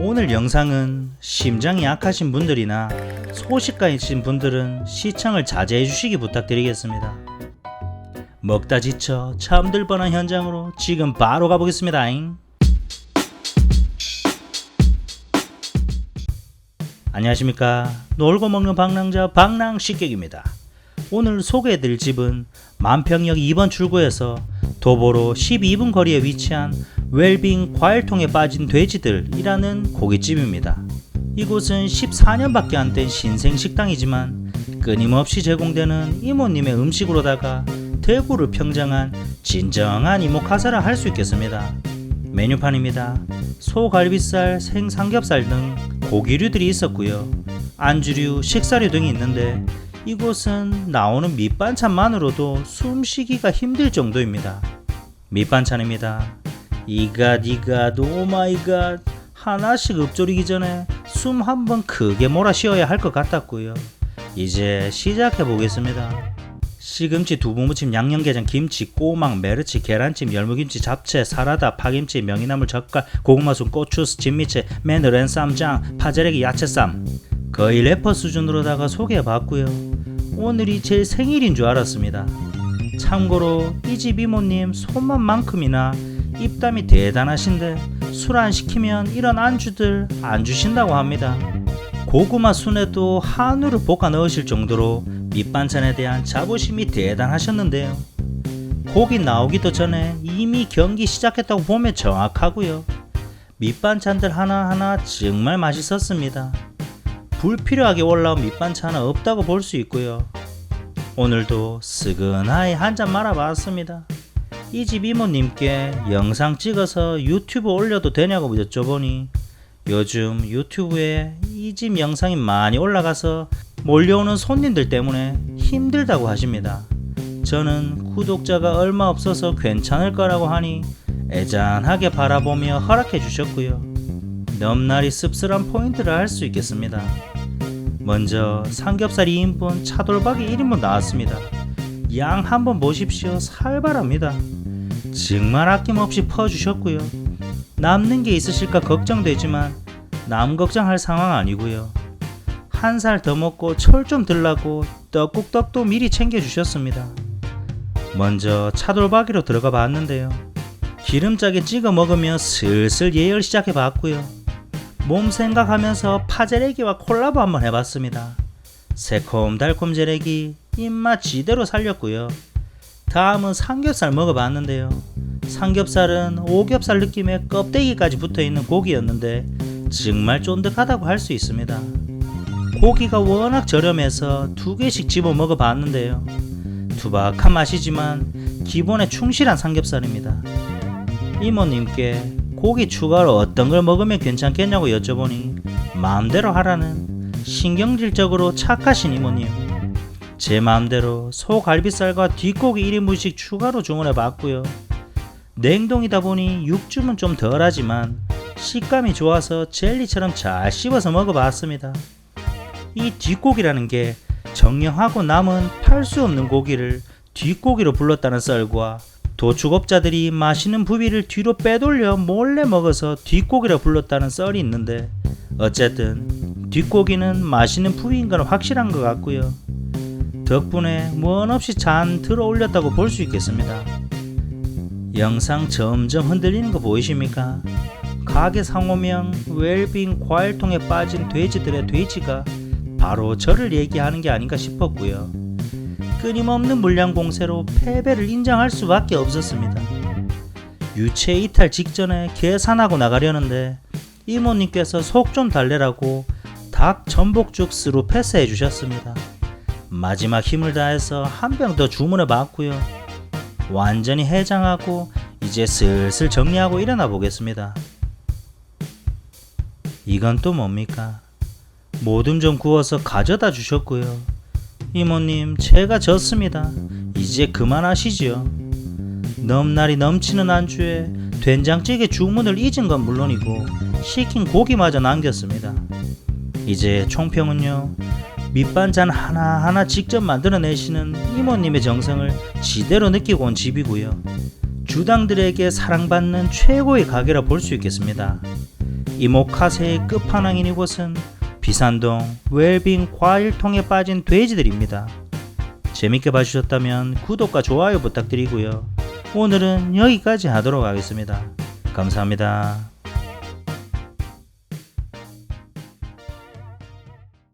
오늘 영상은 심장이 약하신 분들이나 소식가이신 분들은 시청을 자제해 주시기 부탁드리겠습니다. 먹다 지쳐 잠들 뻔한 현장으로 지금 바로 가보겠습니다. 안녕하십니까. 놀고 먹는 방랑자 방랑식객입니다. 오늘 소개해드릴 집은 만평역 2번 출구에서 도보로 12분 거리에 위치한 웰빙 과일통에 빠진 돼지들이라는 고깃집입니다. 이곳은 14년밖에 안 된 신생 식당이지만 끊임없이 제공되는 이모님의 음식으로다가 대구를 평정한 진정한 이모카사라 할 수 있겠습니다. 메뉴판입니다. 소갈비살, 생삼겹살 등 고기류들이 있었고요. 안주류, 식사류 등이 있는데 이곳은 나오는 밑반찬만으로도 숨쉬기가 힘들 정도입니다. 밑반찬입니다. 이갓 이갓 오마이갓 하나씩 읊조리기 전에 숨 한 번 크게 몰아 쉬어야 할 것 같았고요. 이제 시작해 보겠습니다. 시금치, 두부무침, 양념게장, 김치, 꼬막, 메르치, 계란찜, 열무김치, 잡채, 사라다, 파김치, 명이나물, 젓갈, 고구마순, 고추, 진미채, 마늘엔 쌈장, 파절애기, 야채쌈 거의 래퍼 수준으로다가 소개해봤고요. 오늘이 제 생일인 줄 알았습니다. 참고로 이 집 이모님 손맛만큼이나 입담이 대단하신데 술 안 시키면 이런 안주들 안 주신다고 합니다. 고구마 순에도 한우를 볶아 넣으실 정도로 밑반찬에 대한 자부심이 대단하셨는데요. 고기 나오기도 전에 이미 경기 시작했다고 보면 정확하고요. 밑반찬들 하나하나 정말 맛있었습니다. 불필요하게 올라온 밑반찬은 없다고 볼 수 있고요. 오늘도 스근하게 한 잔 말아봤습니다. 이집 이모님께 영상 찍어서 유튜브 올려도 되냐고 여쭤보니 요즘 유튜브에 이집 영상이 많이 올라가서 몰려오는 손님들 때문에 힘들다고 하십니다. 저는 구독자가 얼마 없어서 괜찮을 거라고 하니 애잔하게 바라보며 허락해 주셨고요. 넘날이 씁쓸한 포인트를 알수 있겠습니다. 먼저 삼겹살 2인분 차돌박이 1인분 나왔습니다. 양 한번 보십시오. 살벌합니다. 정말 아낌없이 퍼주셨고요. 남는 게 있으실까 걱정되지만 남 걱정할 상황 아니고요. 한 살 더 먹고 철 좀 들라고 떡국떡도 미리 챙겨주셨습니다. 먼저 차돌박이로 들어가 봤는데요. 기름짜게 찍어 먹으며 슬슬 예열 시작해 봤고요. 몸 생각하면서 파제레기와 콜라보 한번 해봤습니다. 새콤달콤 제레기 입맛 지대로 살렸고요. 다음은 삼겹살 먹어봤는데요. 삼겹살은 오겹살 느낌의 껍데기까지 붙어 있는 고기였는데 정말 쫀득하다고 할 수 있습니다. 고기가 워낙 저렴해서 두 개씩 집어 먹어봤는데요. 투박한 맛이지만 기본에 충실한 삼겹살입니다. 이모님께 고기 추가로 어떤 걸 먹으면 괜찮겠냐고 여쭤보니 마음대로 하라는 신경질적으로 착하신 이모님. 제 마음대로 소갈비살과 뒷고기 1인분씩 추가로 주문해 봤고요. 냉동이다 보니 육즙은 좀 덜하지만 식감이 좋아서 젤리처럼 잘 씹어서 먹어봤습니다. 이 뒷고기라는 게 정령하고 남은 팔 수 없는 고기를 뒷고기로 불렀다는 썰과 도축업자들이 맛있는 부위를 뒤로 빼돌려 몰래 먹어서 뒷고기라 불렀다는 썰이 있는데 어쨌든 뒷고기는 맛있는 부위인 건 확실한 것 같고요. 덕분에 무언 없이 잔 들어 올렸다고 볼 수 있겠습니다. 영상 점점 흔들리는 거 보이십니까? 가게 상호명 웰빙 과일통에 빠진 돼지들의 돼지가 바로 저를 얘기하는 게 아닌가 싶었고요. 끊임없는 물량 공세로 패배를 인정할 수밖에 없었습니다. 유체 이탈 직전에 계산하고 나가려는데 이모님께서 속 좀 달래라고 닭 전복죽스로 패스해 주셨습니다. 마지막 힘을 다해서 한 병 더 주문해 봤고요. 완전히 해장하고 이제 슬슬 정리하고 일어나 보겠습니다. 이건 또 뭡니까? 모둠 좀 구워서 가져다 주셨고요. 이모님, 제가 졌습니다. 이제 그만하시지요. 넘날이 넘치는 안주에 된장찌개 주문을 잊은 건 물론이고 시킨 고기마저 남겼습니다. 이제 총평은요. 밑반찬 하나하나 직접 만들어내시는 이모님의 정성을 지대로 느끼고 온 집이고요. 주당들에게 사랑받는 최고의 가게라 볼 수 있겠습니다. 이모카세의 끝판왕인 이곳은 비산동 웰빙 과일통에 빠진 돼지들입니다. 재밌게 봐주셨다면 구독과 좋아요 부탁드리고요. 오늘은 여기까지 하도록 하겠습니다. 감사합니다.